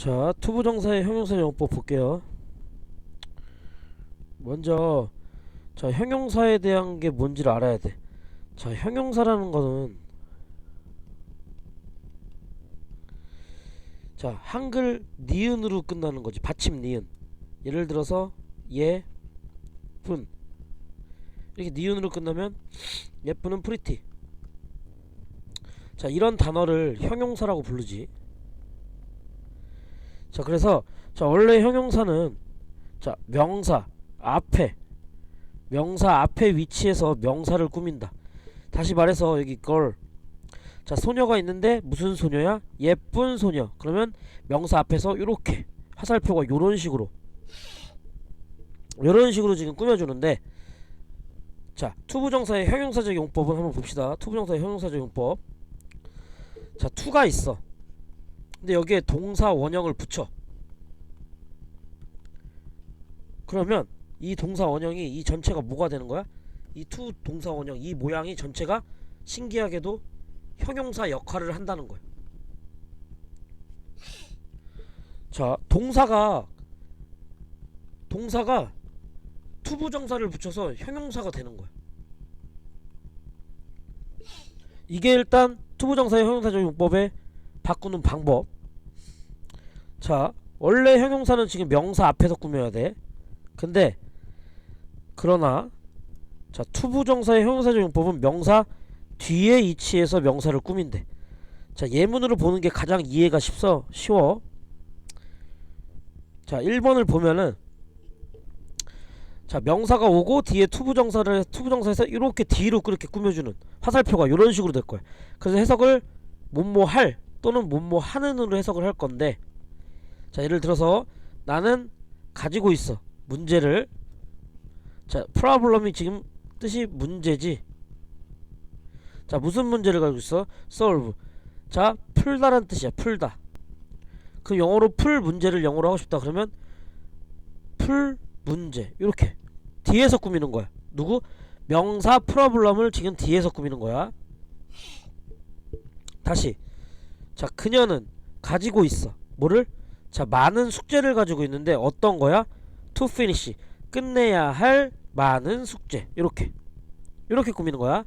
자, 투부정사의 형용사 용법 볼게요. 먼저 자, 형용사에 대한 게 뭔지를 알아야 돼. 자, 형용사라는 거는 자, 한글 니은으로 끝나는 거지. 받침 니은. 예를 들어서 예, 분. 이렇게 니은으로 끝나면 예쁘는 프리티. 자, 이런 단어를 형용사라고 부르지. 자 그래서 자 원래 형용사는 자 명사 앞에 명사 앞에 위치해서 명사를 꾸민다. 다시 말해서 여기 걸자 소녀가 있는데 무슨 소녀야? 예쁜 소녀. 그러면 명사 앞에서 요렇게 화살표가 요런 식으로 요런 식으로 지금 꾸며주는데 자 투부정사의 형용사적 용법을 한번 봅시다. 투부정사의 형용사적 용법. 자 투가 있어 근데 여기에 동사 원형을 붙여 그러면 이 동사 원형이 이 전체가 뭐가 되는 거야? 이 투 동사 원형 이 모양이 전체가 신기하게도 형용사 역할을 한다는 거야. 자, 동사가 동사가 투부정사를 붙여서 형용사가 되는 거야. 이게 일단 투부정사의 형용사적 용법의 바꾸는 방법. 자, 원래 형용사는 지금 명사 앞에서 꾸며야 돼. 근데 그러나 자, 투부정사의 형용사적 용법은 명사 뒤에 위치해서 명사를 꾸민대. 자, 예문으로 보는 게 가장 이해가 쉽서 쉬워. 자, 1번을 보면은 자, 명사가 오고 뒤에 투부정사를 투부정사에서 이렇게 뒤로 그렇게 꾸며주는 화살표가 이런 식으로 될 거야. 그래서 해석을 뭐뭐 할 또는 뭐뭐 하는으로 해석을 할 건데 자 예를 들어서 나는 가지고 있어. 문제를. 자 프로블럼이 지금 뜻이 문제지. 자 무슨 문제를 가지고 있어? solve. 자 풀다란 뜻이야 풀다. 그 영어로 풀 문제를 영어로 하고 싶다 그러면 풀 문제 이렇게. 뒤에서 꾸미는 거야. 누구? 명사 프로블럼을 지금 뒤에서 꾸미는 거야. 다시 자 그녀는 가지고 있어. 뭐를? 자 많은 숙제를 가지고 있는데 어떤 거야? To finish. 끝내야 할 많은 숙제. 이렇게. 이렇게 꾸미는 거야.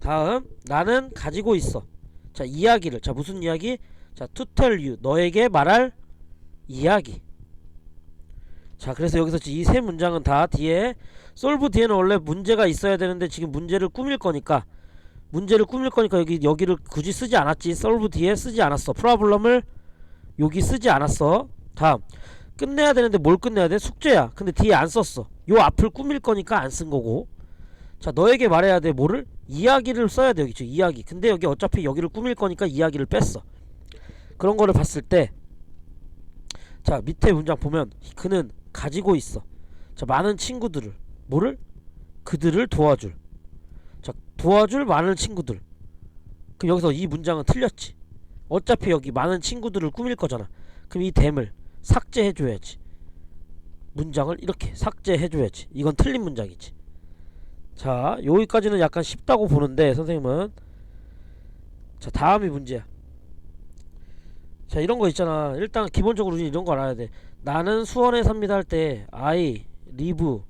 다음 나는 가지고 있어. 자 이야기를. 자 무슨 이야기? 자 to tell you. 너에게 말할 이야기. 자 그래서 여기서 이 세 문장은 다 뒤에 solve 뒤에는 원래 문제가 있어야 되는데 지금 문제를 꾸밀 거니까 문제를 꾸밀 거니까 여기 여기를 굳이 쓰지 않았지. solve 뒤에 쓰지 않았어. 프로블럼을 여기 쓰지 않았어. 다음. 끝내야 되는데 뭘 끝내야 돼? 숙제야. 근데 뒤에 안 썼어. 요 앞을 꾸밀 거니까 안 쓴 거고. 자 너에게 말해야 돼. 뭐를? 이야기를 써야 돼 여기 저 이야기. 근데 여기 어차피 여기를 꾸밀 거니까 이야기를 뺐어. 그런 거를 봤을 때 자 밑에 문장 보면 그는 가지고 있어. 자 많은 친구들을. 뭐를? 그들을 도와줄. 자 도와줄 많은 친구들. 그럼 여기서 이 문장은 틀렸지. 어차피 여기 많은 친구들을 꾸밀 거잖아. 그럼 이 댐을 삭제해 줘야지. 문장을 이렇게 삭제해 줘야지. 이건 틀린 문장이지. 자 여기까지는 약간 쉽다고 보는데 선생님은. 자 다음이 문제야. 자 이런 거 있잖아. 일단 기본적으로 이런 거 알아야 돼. 나는 수원에 삽니다 할 때 I live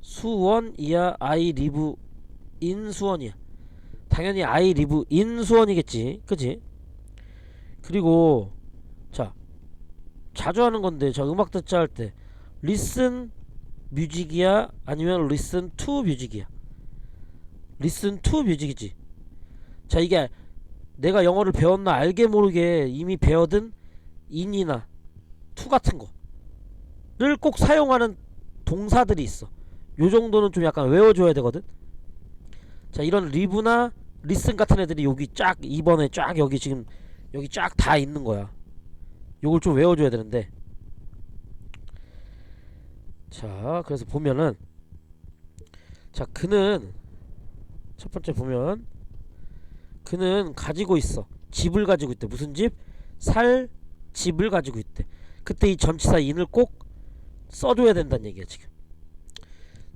수원이야 I live in 수원이야. 당연히 I live in 수원이겠지. 그지 그리고 자 자주 하는 건데 저 음악 듣자 할 때 listen 뮤직이야? 아니면 listen to 뮤직이야? listen to 뮤직이지. 자 이게 내가 영어를 배웠나 알게 모르게 이미 배워든 in이나 to 같은 거를 꼭 사용하는 동사들이 있어. 요 정도는 좀 약간 외워줘야 되거든 자 이런 리브나 리슨 같은 애들이 여기 쫙 2번에 쫙 여기 지금 여기 쫙 다 있는 거야. 요걸 좀 외워줘야 되는데. 자 그래서 보면은 자 그는 첫 번째 보면 그는 가지고 있어. 집을 가지고 있대. 무슨 집? 살 집을 가지고 있대. 그때 이 전치사 인을 꼭 써줘야 된다는 얘기야 지금.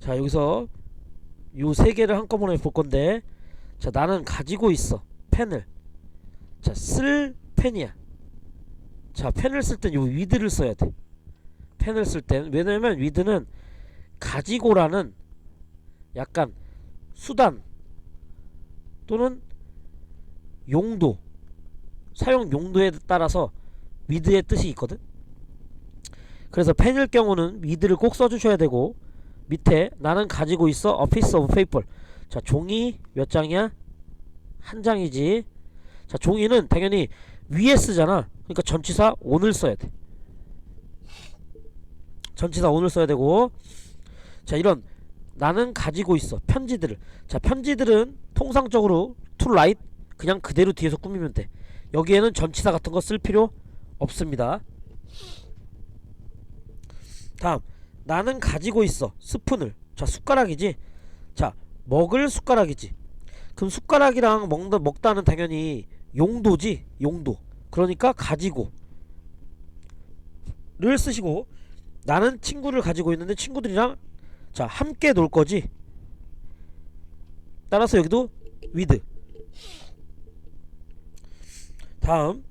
자 여기서 요 세 개를 한꺼번에 볼 건데 자 나는 가지고 있어 펜을. 자 쓸 펜이야. 자 펜을 쓸 땐요 with를 써야 돼. 펜을 쓸 땐 왜냐면 with는 가지고라는 약간 수단 또는 용도 사용 용도에 따라서 with의 뜻이 있거든. 그래서 펜일 경우는 with를 꼭 써주셔야 되고 밑에 나는 가지고 있어 a piece of paper. 자 종이 몇 장이야? 한 장이지. 자 종이는 당연히 위에 쓰잖아. 그러니까 전치사 on을 써야 돼. 전치사 on을 써야 되고. 자 이런 나는 가지고 있어 편지들을. 자 편지들은 통상적으로 to write 그냥 그대로 뒤에서 꾸미면 돼. 여기에는 전치사 같은 거 쓸 필요 없습니다. 다음 나는 가지고 있어. 스푼을. 자 숟가락이지? 자 먹을 숟가락이지. 그럼 숟가락이랑 먹다, 먹다는 당연히 용도지? 용도. 그러니까 가지고. 를 쓰시고 나는 친구를 가지고 있는데 친구들이랑 자 함께 놀 거지? 따라서 여기도 with. 다음.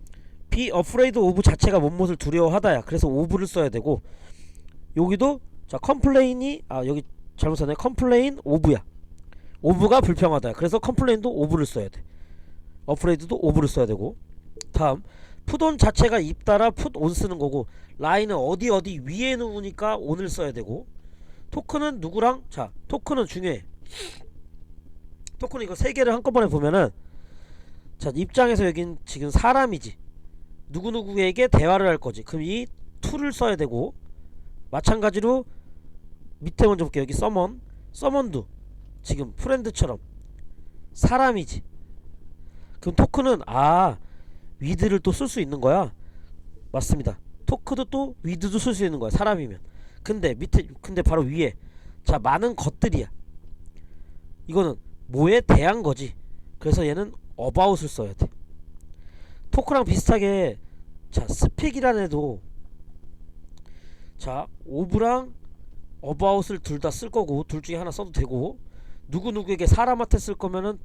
be afraid of 자체가 뭔 것을 두려워하다야. 그래서 of를 써야 되고 여기도 자 complain이 아 여기 잘못 썼네. complain of야. of가 불평하다. 그래서 complain도 of를 써야 돼. afraid도 of를 써야 되고. 다음 on 자체가 put on 쓰는 거고 라인은 어디 어디 위에 놓으니까 on을 써야 되고 토크는 누구랑? 자 토크는 중요해 토크는 이거 세 개를 한꺼번에 보면은 자 입장에서 여긴 지금 사람이지. 누구누구에게 대화를 할 거지. 그럼 이 to를 써야 되고 마찬가지로 밑에 먼저 볼게요. 여기 서먼 서먼도 지금 프렌드처럼 사람이지. 그럼 토크는 아 위드를 또 쓸 수 있는 거야? 맞습니다. 토크도 또 위드도 쓸 수 있는 거야 사람이면. 근데 밑에 근데 바로 위에 자 많은 것들이야. 이거는 뭐에 대한 거지? 그래서 얘는 about을 써야 돼. 토크랑 비슷하게 자 스픽이라는 애도 자 오브랑 about을 둘 다 쓸 거고 둘 중에 하나 써도 되고 누구 누구에게 사람한테 쓸 거면은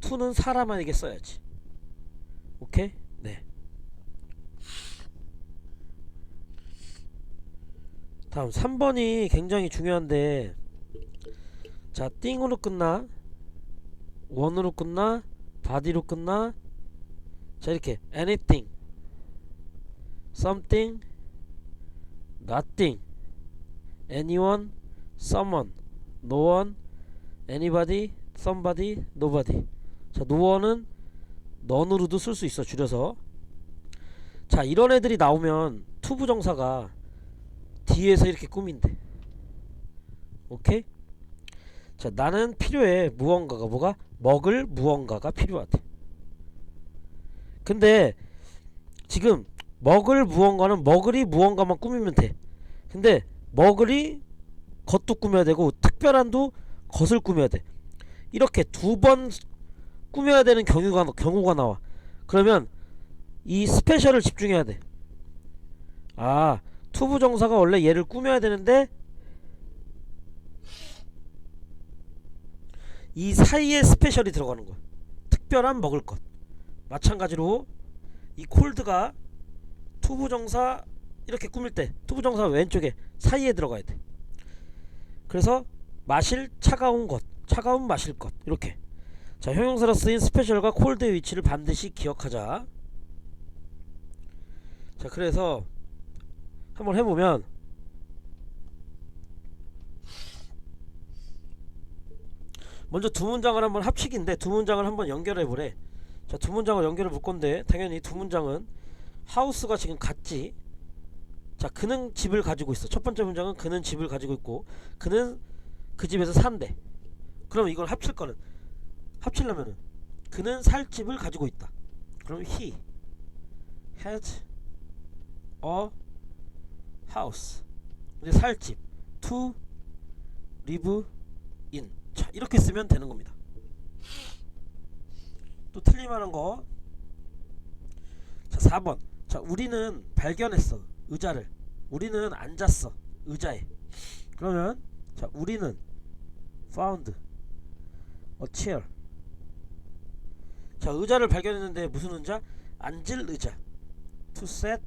투는 사람에게 써야지. 오케이? 네. 다음 3번이 굉장히 중요한데 자 띵으로 끝나 원으로 끝나 바디로 끝나 자 이렇게 anything something nothing anyone someone no one anybody somebody nobody. 자 노원은 넌으로도 쓸 수 있어 줄여서. 자 이런 애들이 나오면 투부정사가 뒤에서 이렇게 꾸민대. 오케이? 자 나는 필요해 무언가가. 뭐가? 먹을 무언가가 필요하대. 근데 지금 먹을 무언가는 먹으리 무언가만 꾸미면 돼. 근데 먹으리 겉도 꾸며야 되고 특별한 도 겉을 꾸며야 돼. 이렇게 두 번 꾸며야 되는 경우가 경우가 나와. 그러면 이 스페셜을 집중해야 돼 아 투부 정사가 원래 얘를 꾸며야 되는데 이 사이에 스페셜이 들어가는 거야. 특별한 먹을 것. 마찬가지로 이 콜드가 투부 정사 이렇게 꾸밀 때 투부정사 왼쪽에 사이에 들어가야 돼. 그래서 마실 차가운 것 차가운 마실 것 이렇게. 자 형용사로 쓰인 스페셜과 콜드의 위치를 반드시 기억하자. 자 그래서 한번 해보면 먼저 두 문장을 한번 합치기인데 두 문장을 한번 연결해 보래. 자 두 문장을 연결해 볼 건데 당연히 두 문장은 하우스가 지금 같지 자 그는 집을 가지고 있어. 첫 번째 문장은 그는 집을 가지고 있고 그는 그 집에서 산대. 그럼 이걸 합칠 거는 합치려면은 그는 살 집을 가지고 있다. 그럼 he has a house. 이제 살 집. to live in. 자 이렇게 쓰면 되는 겁니다. 또 틀릴만한 거자 4번. 자 우리는 발견했어 의자를 우리는 앉았어 의자에 그러면 자 우리는 found a chair 자 의자를 발견했는데 무슨 의자? 앉을 의자 to sit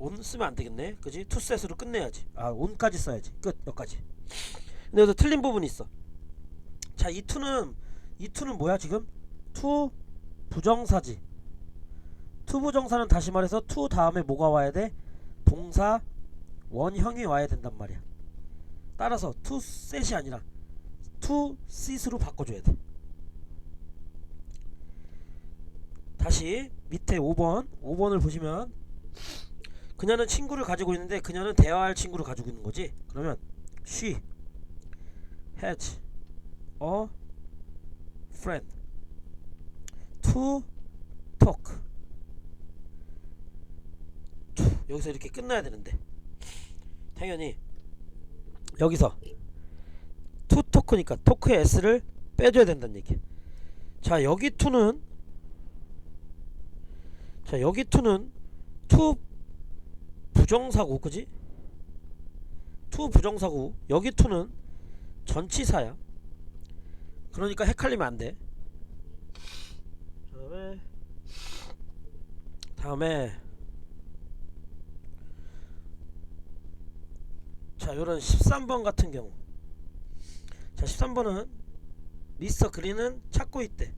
온 쓰면 안 되겠네. 그지? 투셋으로 끝내야지. 아, 온까지 써야지. 끝. 여기까지. 근데 여기서 틀린 부분이 있어. 자, 이 투는 이 투는 뭐야, 지금? 투 부정사지. 투 부정사는 다시 말해서 투 다음에 뭐가 와야 돼? 동사 원형이 와야 된단 말이야. 따라서 투 셋이 아니라 투 sit으로 바꿔줘야 돼. 다시 밑에 5번 5번을 보시면 그녀는 친구를 가지고 있는데 그녀는 대화할 친구를 가지고 있는 거지 그러면 she has a friend to talk to, 여기서 이렇게 끝나야 되는데. 당연히 여기서 to talk니까 토크의 s를 빼줘야 된다는 얘기. 자 여기 to는 자 여기 투는 투 부정사고 그지? 투 부정사고 여기 투는 전치사야. 그러니까 헷갈리면 안돼. 다음에 다음에 자 요런 13번 같은 경우. 자 13번은 미스터 그린은 찾고 있대.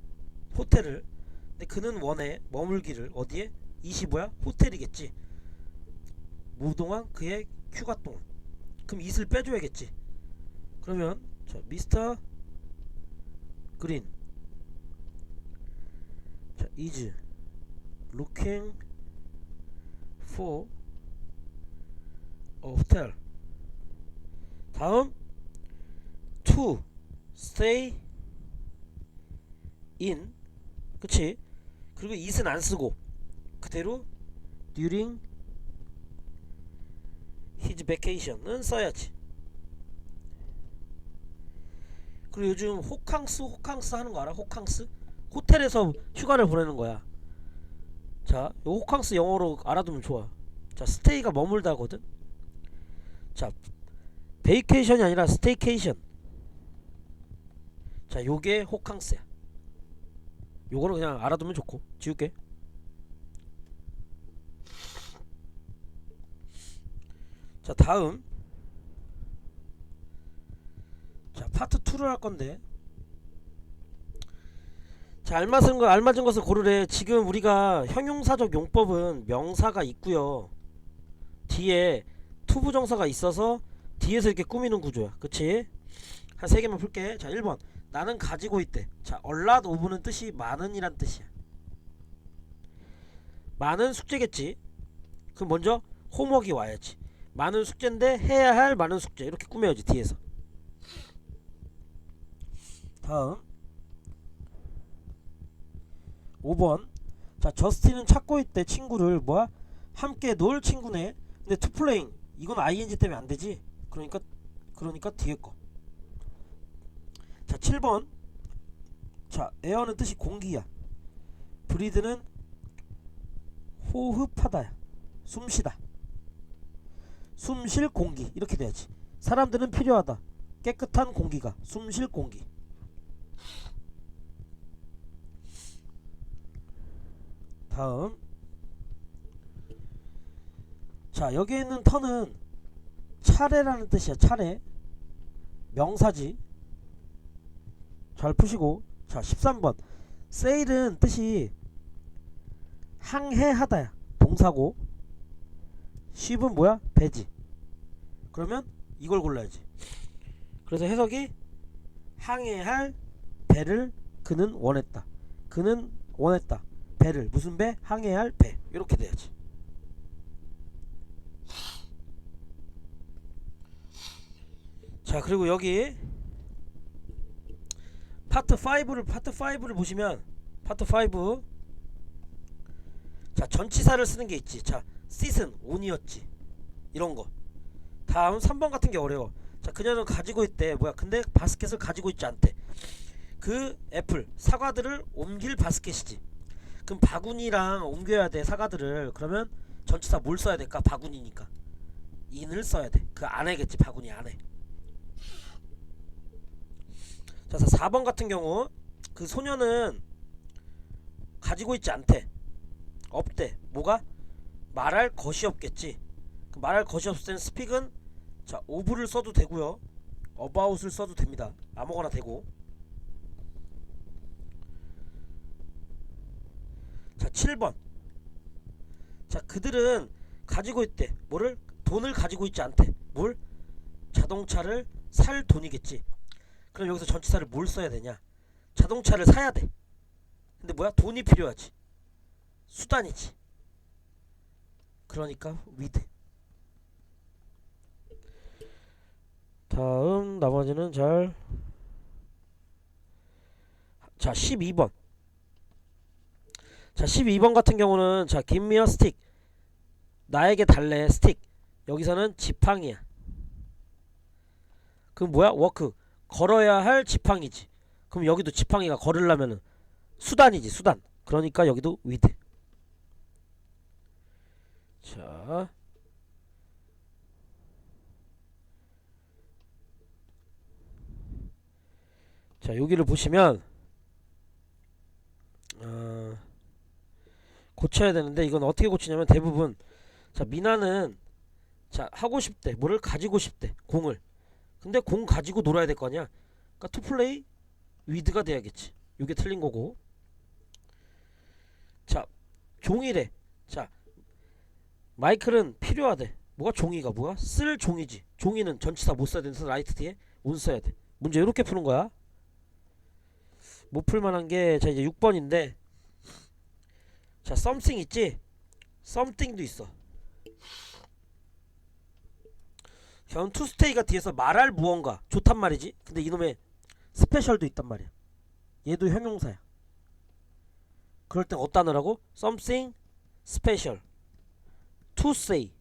호텔을. 근데 그는 원해 머물기를. 어디에? 25야? 호텔이겠지. 무동안 그의 휴가 동안 그럼 이슬 빼줘야겠지. 그러면 자 미스터 그린. 자 is looking for a hotel 다음. To stay in. 그치? 그리고 it은 안 쓰고 그대로 during his vacation은 써야지. 그리고 요즘 호캉스 호캉스 하는 거 알아? 호캉스? 호텔에서 휴가를 보내는 거야. 자, 요 호캉스 영어로 알아두면 좋아. 자, 스테이가 머물다거든. 자, 베이케이션이 아니라 스테이케이션. 자, 요게 호캉스야. 요거는 그냥 알아두면 좋고 지울게. 자 다음. 자 파트 2를 할 건데. 자 알맞은 거 알맞은 것을 고르래. 지금 우리가 형용사적 용법은 명사가 있고요. 뒤에 투부정사가 있어서 뒤에서 이렇게 꾸미는 구조야. 그치? 한 세 개만 풀게. 자 1번. 나는 가지고 있대. 자, 얼랏 오브는 뜻이 많은이란 뜻이야. 많은 숙제겠지. 그럼 먼저 홈워크가 와야지. 많은 숙제인데 해야 할 많은 숙제. 이렇게 꾸며야지 뒤에서. 다음. 5번. 자 저스틴은 찾고 있대 친구를. 뭐야? 함께 놀 친구네. 근데 투플레잉. 이건 ing 때문에 안 되지 그러니까 그러니까 뒤에 거 자, 7번. 자, 에어는 뜻이 공기야. 브리드는 호흡하다. 숨쉬다. 숨 쉴 공기. 이렇게 돼야지. 사람들은 필요하다. 깨끗한 공기가. 숨 쉴 공기. 다음. 자, 여기 있는 턴은 차례라는 뜻이야. 차례. 명사지. 잘 푸시고. 자 13번. 세일은 뜻이 항해하다야. 동사고. 쉽은 뭐야? 배지. 그러면 이걸 골라야지. 그래서 해석이 항해할 배를 그는 원했다. 그는 원했다. 배를. 무슨 배? 항해할 배. 이렇게 돼야지 자 그리고 여기 파트 5를 파트 5를 보시면 파트 5 자, 전치사를 쓰는 게 있지. 자, sit은 on이었지. 이런 거. 다음 3번 같은 게 어려워. 자, 그녀는 가지고 있대. 뭐야? 근데 바스켓을 가지고 있지 않대. 그 애플 사과들을 옮길 바스켓이지. 그럼 바구니랑 옮겨야 돼. 사과들을. 그러면 전치사 뭘 써야 될까? 바구니니까. in을 써야 돼. 그 안에겠지. 바구니 안에. 자, 4번 같은 경우 그 소녀는 가지고 있지 않대. 없대. 뭐가? 말할 것이 없겠지. 그 말할 것이 없을 때는 스픽은 자 오브를 써도 되고요. about을 써도 됩니다. 아무거나 되고. 자 7번. 자 그들은 가지고 있대. 뭐를? 돈을 가지고 있지 않대. 뭘? 자동차를 살 돈이겠지. 그럼 여기서 전치사를 뭘 써야 되냐? 자동차를 사야 돼. 근데 뭐야? 돈이 필요하지. 수단이지. 그러니까 with. 다음 나머지는 잘. 자 12번. 자 12번 같은 경우는 자 a stick. 나에게 달래 스틱. 여기서는 지팡이야. 그럼 뭐야? 워크. 걸어야 할 지팡이지. 그럼 여기도 지팡이가 걸으려면은 수단이지 수단. 그러니까 여기도 with. 자. 자, 여기를 보시면 어, 고쳐야 되는데 이건 어떻게 고치냐면 대부분 자, 미나는 자, 하고 싶대. 뭐를 가지고 싶대. 공을. 근데 공 가지고 놀아야 될 거 아니야. 그러니까 투 플레이 위드가 돼야겠지. 이게 틀린 거고. 자, 종이래. 자, 마이클은 필요하대. 뭐가 종이가 뭐야? 쓸 종이지. 종이는 전치사 못 써야 돼서 라이트 뒤에 운 써야 돼. 문제 이렇게 푸는 거야. 못 풀만한 게 자 이제 6번인데 자 something 있지? something도 있어. 전 투 스테이가 뒤에서 말할 무언가 좋단 말이지. 근데 이놈의 스페셜도 있단 말이야. 얘도 형용사야. 그럴 땐 어디다 넣으라고? something special to say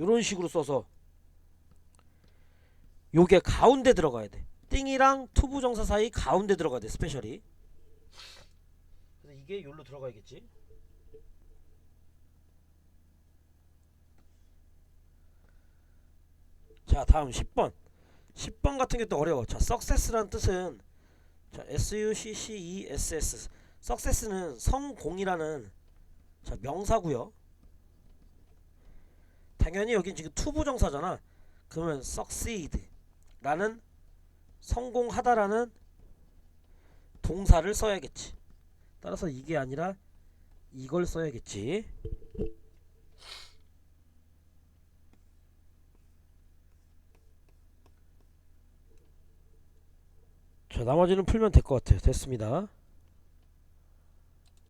요런 식으로 써서 요게 가운데 들어가야 돼. 띵이랑 투부정사 사이 가운데 들어가야 돼. 스페셜이. 그래서 이게 요로 들어가야겠지. 자, 다음 10번. 10번 같은 게 또 어려워. 자, success라는 뜻은 자, S U C C E success는 성공이라는 자, 명사고요. 당연히 여긴 지금 투부정사잖아. 그러면 succeed라는 성공하다라는 동사를 써야겠지. 따라서 이게 아니라 이걸 써야겠지. 자, 나머지는 풀면 될 것 같아요. 됐습니다.